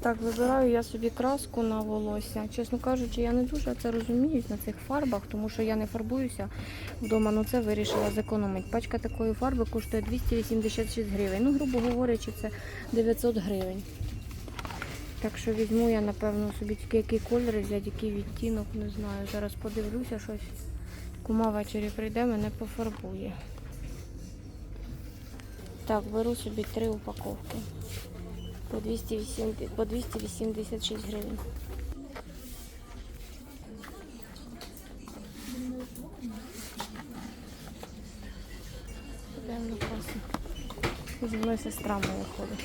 Так, вибираю я собі краску на волосся. Чесно кажучи, я не дуже це розумію на цих фарбах, тому що я не фарбуюся вдома. Ну це вирішила зекономити. Пачка такої фарби коштує 286 гривень. Ну, грубо говорячи, це 900 гривень. Так що візьму я, напевно, собі тільки який колір взяти, який відтінок, не знаю. Зараз подивлюся щось. Кума ввечері прийде, мене пофарбує. Так, беру собі три упаковки по 280, по 286 гривень. Підемо на. Зі мною сестра моя ходить.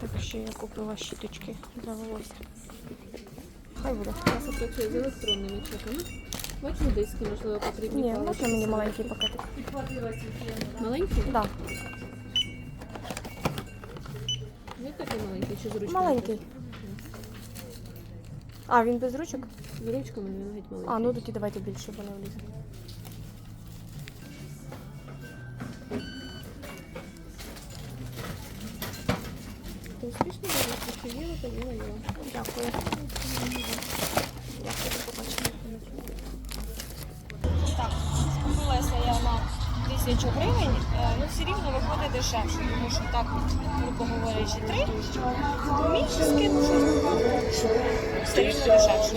Так ще я купила щіточки для волосся. Хай буде. Працює з електронними чеками. Бачимо диски, можливо, потрібні. Ні, можна мені маленький пакетик? Маленький? Да, Не такий маленький, чи з ручками? маленький. А, він без ручок? З ручками він навіть маленький. А, ну тоді давайте більше, бо не влізе. Ти успішно була? Чи їла, то. Дякую. Дякую, тисячу гривень, е, ну все рівно виходить дешевше, тому що так, грубо говорячи, три місяці, ну все рівно дешевше.